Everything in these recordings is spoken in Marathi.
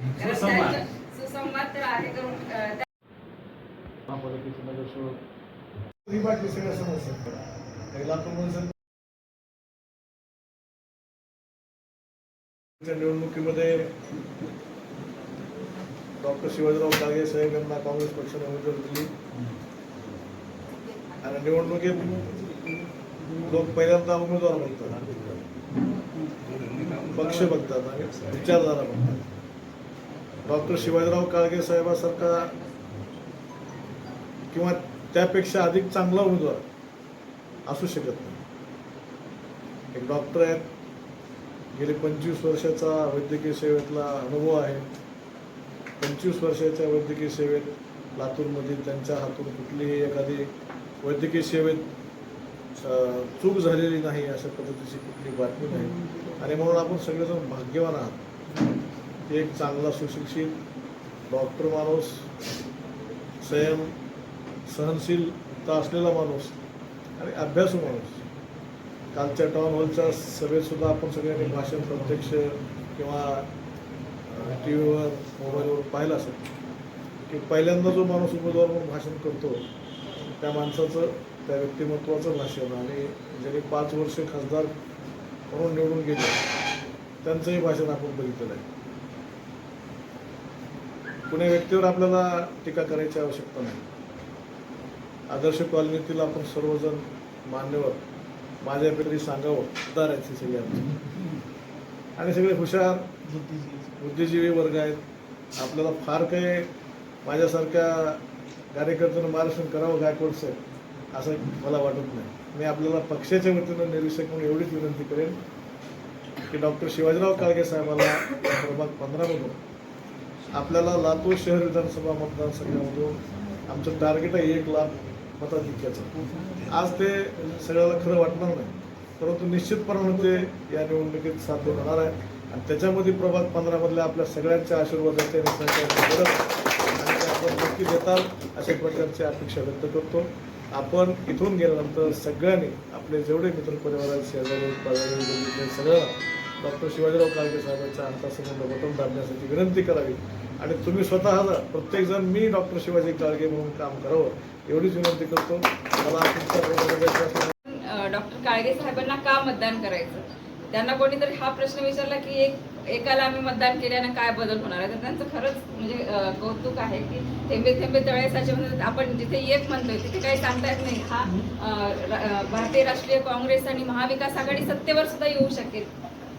सुसंवाद. तर आहे करून सगळ्या समस्या निवडणुकीमध्ये डॉक्टर शिवाजीराव काळगे साहेब यांना काँग्रेस पक्षाने उमेदवारी दिली. आणि निवडणुकीत लोक पहिल्यांदा उमेदवार बघतात पक्ष बघतात आणि विचारधारा बघतात डॉक्टर शिवाजीराव काळगे साहेबासारखा किंवा त्यापेक्षा अधिक चांगला उमेदवार असू शकत नाही. एक डॉक्टर आहेत. गेले पंचवीस वर्षाचा वैद्यकीय सेवेतला अनुभव आहे. पंचवीस वर्षाच्या वैद्यकीय सेवेत लातूरमध्ये त्यांच्या हातून कुठलीही एखादी वैद्यकीय सेवेत चूक झालेली नाही अशा पद्धतीची कुठली बातमी नाही. आणि म्हणून आपण सगळेजण भाग्यवान आहात. एक चांगला सुशिक्षित डॉक्टर माणूस संयम सहनशीलता असलेला माणूस आणि अभ्यासू माणूस. कालच्या टाउन हॉलच्या सभेतसुद्धा आपण सगळ्यांनी भाषण प्रत्यक्ष किंवा टी व्हीवर मोबाईलवर पाहिलं असेल की पहिल्यांदा जो माणूस उमेदवार म्हणून भाषण करतो त्या माणसाचं त्या व्यक्तिमत्वाचं भाषण आणि ज्यांनी पाच वर्ष खासदार म्हणून निवडून गेले त्यांचंही भाषण आपण बघितलेलं आहे. कुण्या व्यक्तीवर आपल्याला टीका करायची आवश्यकता नाही. आदर्श कॉलनीतील आपण सर्वजण मान्यवर माझ्याकडे सांगावं उतारायची सगळे आणि सगळे हुशार बुद्धिजीवी वर्ग आहेत. आपल्याला फार काही माझ्यासारख्या कार्यकर्त्यांना मार्गदर्शन करावं गायकवाड साहेब? असं मला वाटत नाही. मी आपल्याला पक्षाच्या वतीनं निरीक्षक म्हणून एवढीच विनंती करेन की डॉक्टर शिवाजीराव काळगे साहेबाला या प्रभाग पंधरामधून आपल्याला लातूर शहर विधानसभा मतदारसंघामधून आमचं टार्गेट आहे एक लाख मताधिक्याचं. आज ते सगळ्याला खरं वाटणार नाही परंतु निश्चितपणे ते या निवडणुकीत साध्य होणार आहे. आणि त्याच्यामध्ये प्रभात पंधरामधल्या आपल्या सगळ्यांच्या आशीर्वादाचे आणि सहकार्याची गरज आणि ते आपण नक्की देताल अशा प्रकारची अपेक्षा व्यक्त करतो. आपण इथून गेल्यानंतर सगळ्यांनी आपले जेवढे मित्र परिवाराचे आहेत शेजारी पाजारी सगळ्यांना डॉक्टर शिवाजीराव काळगे साहेबांच्या अंतासमोर बटन दाबण्यासाठी विनंती करावी. आणि तुम्ही स्वतः प्रत्येकजण मी डॉक्टर शिवाजी काळगे म्हणून काम करावं एवढीच विनंती करतो. मला डॉक्टर काळगे साहेबांना का मतदान करायचं? त्यांना कोणीतरी हा प्रश्न विचारला की एक एकाला आम्ही मतदान केल्यानं काय बदल होणार आहे? तर त्यांचं खरंच म्हणजे कौतुक आहे की थेंबे थेंबे तळ्यासाचे म्हणतात आपण जिथे येत म्हणतोय तिथे काही सांगता येत नाही. हा भारतीय राष्ट्रीय काँग्रेस आणि महाविकास आघाडी सत्तेवर सुद्धा येऊ शकेल.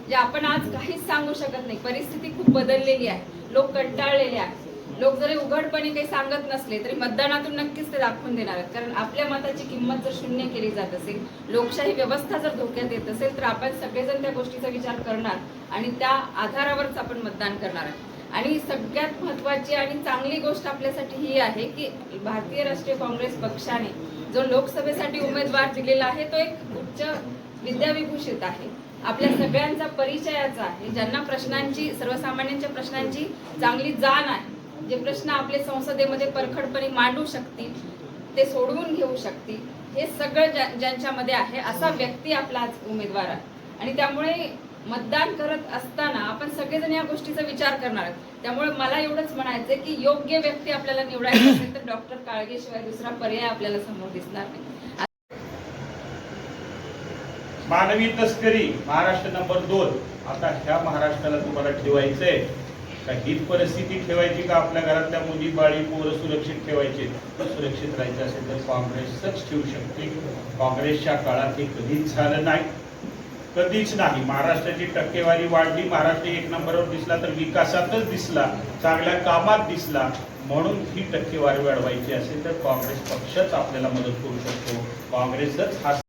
जे आपण आज काहीच सांगू शकत नाही. परिस्थिती खूप बदललेली आहे. लोक कंटाळलेले आहेत. लोक जरी उघडपणे काही सांगत नसले तरी मतदानातून नक्कीच ते दाखवून देणार आहेत. कारण आपल्या मताची किंमत जर शून्य केली जात असेल लोकशाही व्यवस्था जर धोक्यात येत असेल तर आपण सगळेजण त्या गोष्टीचा विचार करणार आणि त्या आधारावरच आपण मतदान करणार आहे आणि सगळ्यात महत्वाची आणि चांगली गोष्ट आपल्यासाठी ही आहे की भारतीय राष्ट्रीय काँग्रेस पक्षाने जो लोकसभेसाठी उमेदवार दिलेला आहे तो एक उच्च विद्याविभूषित आहे. आपल्या सगळ्यांचा परिचयाचा आहे. ज्यांना प्रश्नांची सर्वसामान्यांच्या प्रश्नांची चांगली जाण आहे जे प्रश्न आपले संसदेमध्ये परखडपणे मांडू शकतील ते सोडवून घेऊ शकतील हे सगळं ज्या- ज्यांच्यामध्ये आहे असा व्यक्ती आपला आज उमेदवार आहे. आणि त्यामुळे मतदान करत असताना आपण सगळेजण या गोष्टीचा विचार करणार आहोत. त्यामुळे मला एवढंच म्हणायचं की योग्य व्यक्ती आपल्याला निवडायची असेल तर डॉक्टर काळगेशिवाय दुसरा पर्याय आपल्याला समोर दिसणार नाही. मानवी तस्करी महाराष्ट्र नंबर दोन. आता ह्या महाराष्ट्राला तुम्हाला ठेवायचंय. का हीच परिस्थिती ठेवायची का आपल्या घरातल्या मुली बाळी पोरं सुरक्षित ठेवायचे? सुरक्षित राहायचं असेल तर काँग्रेसच ठेवू शकते. काँग्रेसच्या काळात हे कधीच झालं नाही. कधीच नाही. महाराष्ट्राची टक्केवारी वाढली. महाराष्ट्र एक नंबरवर दिसला तर विकासातच दिसला. चांगल्या कामात दिसला. म्हणून ही टक्केवारी वाढवायची असेल तर काँग्रेस पक्षच आपल्याला मदत करू शकतो. काँग्रेसच हा